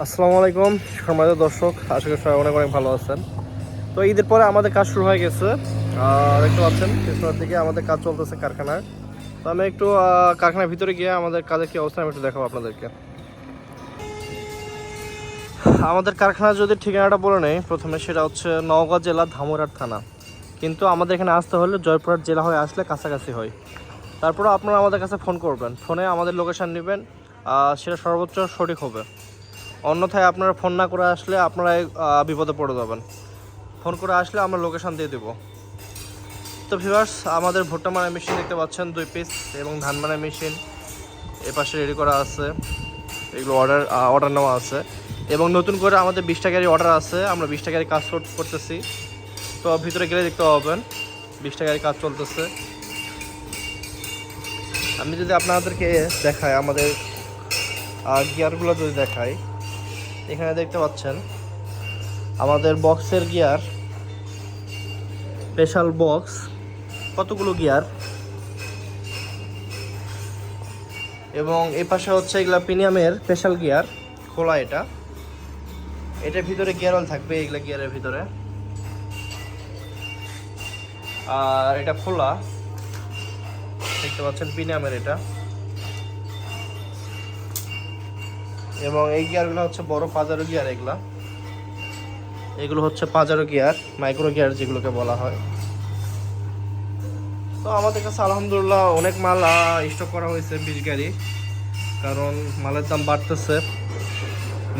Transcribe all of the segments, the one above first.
আসসালামু আলাইকুম, সম্মানিত দর্শক, আশা করি সবাই অনেক অনেক ভালো আছেন। তো ঈদের পরে আমাদের কাজ শুরু হয়ে গেছে। দেখতে পাচ্ছেন, পেছনের দিকে আমাদের কাজ চলতেছে কারখানায় তো আমি একটু কারখানার ভিতরে গিয়ে আমাদের কাজের কী অবস্থা, আমি একটু দেখাবো আপনাদেরকে। আমাদের কারখানার যদি ঠিকানাটা বলে নেই, প্রথমে সেটা হচ্ছে নওগাঁ জেলা ধামুরহাট থানা। কিন্তু আমাদের এখানে আসতে হলে জয়পুরহাট জেলা হয়ে আসলে কাছাকাছি হয়। তারপরে আপনারা আমাদের কাছে ফোন করবেন। ফোনে আমাদের লোকেশন নেবেন সেটা সর্বোচ্চ সঠিক হবে। অন্যথায় আপনারা ফোন না করে আসলে আপনারা বিপদে পড়ে যাবেন। ফোন করে আসলে আমরা লোকেশন দিয়ে দেবো। তো ভিউয়ার্স, আমাদের ভুট্টা মারা মেশিন দেখতে পাচ্ছেন, দুই পিস এবং ধান মারা মেশিন। এ পাশে রেডি করা আছে। এগুলো অর্ডার অর্ডার নেওয়া আছে। এবং নতুন করে আমাদের বিশ টাকারই অর্ডার আছে। আমরা বিশ টাকারই কাজ করতেছি। তো ভিতরে গেলে দেখতে পাবেন বিশ টাকারই কাজ চলতেছে। আমি যদি আপনাদেরকে দেখাই, আমাদের গিয়ারগুলো যদি দেখাই। এখানে দেখতে পাচ্ছেন আমাদের বক্সের গিয়ার, স্পেশাল বক্স, কতগুলো গিয়ার? এবং এই পাশে হচ্ছে এগুলা প্রিমিয়ামের স্পেশাল গিয়ার, খোলা এটা। এটার ভিতরে গিয়ার অয়েল থাকবে, এগুলা গিয়ারের ভিতরে। আর এটা খোলা, দেখতে পাচ্ছেন প্রিমিয়ামের এটা। এবং এই গিয়ারগুলো হচ্ছে বড় পাজারো গিয়ার এগুলা। এগুলো হচ্ছে পাজারো গিয়ার মাইক্রো গিয়ার যেগুলোকে বলা হয়। তো আমাদের কাছে আলহামদুলিল্লাহ অনেক মাল স্টক করা হয়েছে বিশ গাড়ি। কারণ মালের দাম বাড়তেছে।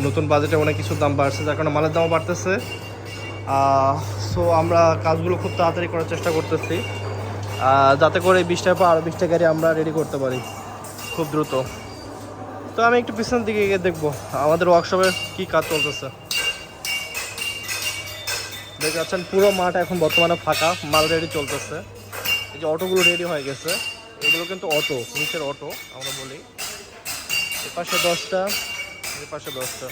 নতুন বাজেটে অনেক কিছুর দাম বাড়ছে, যার কারণে মালের দামও বাড়তেছে। সো আমরা কাজগুলো খুব তাড়াতাড়ি করার চেষ্টা করতেছি। যাতে করে বিশটার পর আরও বিশটা গাড়ি আমরা রেডি করতে পারি, খুব দ্রুত। তো আমি একটু পিছনের দিকে গিয়ে দেখব, আমাদের ওয়ার্কশপে কি কাজ চলতেছে। দেখতে পাচ্ছেন, পুরো মাঠ এখন বর্তমানে ফাঁকা, মাল রেডি চলতেছে। এই যে অটোগুলো রেডি হয়ে গেছে, এগুলো কিন্তু অটো, নিচের অটো, আমরা বলি। এ পাশে দশটা এ পাশে দশটা।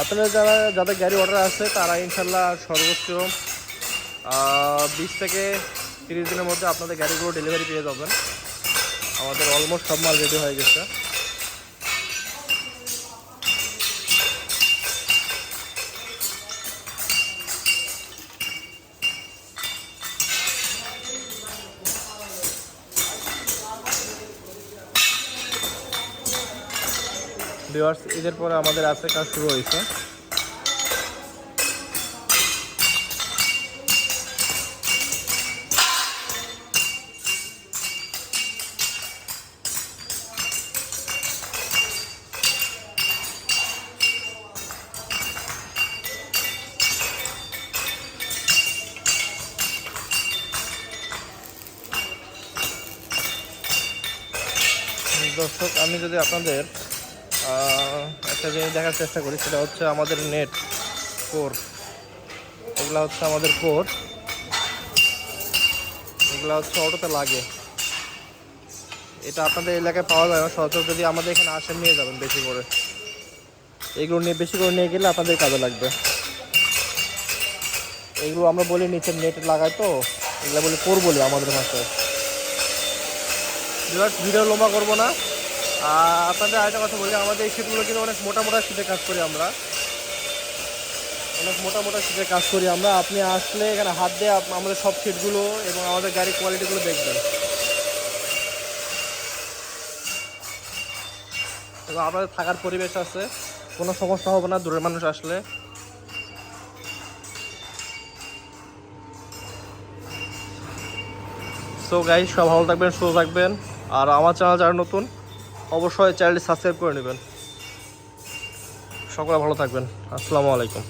আপনারা যারা, যাদের গাড়ি অর্ডার আছে, তারা ইনশাল্লাহ সর্বোচ্চ বিশ থেকে তিরিশ দিনের মধ্যে আপনাদের গাড়িগুলো ডেলিভারি পেয়ে যাবেন। আমাদের অলমোস্ট সব মাল রেডি হয়ে গেছে। ভিউয়ার্স ঈদের পরে আমাদের আছে কাজ শুরু হয়েছে। দর্শক আমি যদি আপনাদের একটা জিনিস দেখার চেষ্টা করি, সেটা হচ্ছে আমাদের নেট কোর এগুলা হচ্ছে আমাদের কোর এগুলা হচ্ছে অটোতে লাগে। এটা আপনাদের এলাকায় পাওয়া যায় না, সচরাচর যদি আমাদের এখানে আসেন নিয়ে যাবেন বেশি করে। এগুলো নিয়ে, বেশি করে নিয়ে গেলে আপনাদের কাজে লাগবে। এগুলো আমরা বলি নিচের নেট লাগাই তো, এগুলো বলি কোর বলি আমাদের ভাষায়। ভিডিও লম্বা করব না। আপনাদের আরেকটা কথা বলি, আমাদের এই শীটগুলো কিন্তু অনেক মোটা মোটা শীতে কাজ করি আমরা। অনেক মোটা মোটা শীতে কাজ করি আমরা। আপনি আসলে এখানে হাত দিয়ে আমাদের সব শীটগুলো এবং আমাদের গাড়ির কোয়ালিটিগুলো দেখবেন। এবং আপনাদের থাকার পরিবেশ আছে। কোনো সমস্যা হবে না, দূরের মানুষ আসলে। সো গাইজ সব ভালো থাকবেন, সুস্থ থাকবেন। আর আমার চ্যানেল যারা নতুন অবশ্যই চ্যানেলটি সাবস্ক্রাইব করে নেবেন। সকলে ভালো থাকবেন। আসসালামু আলাইকুম।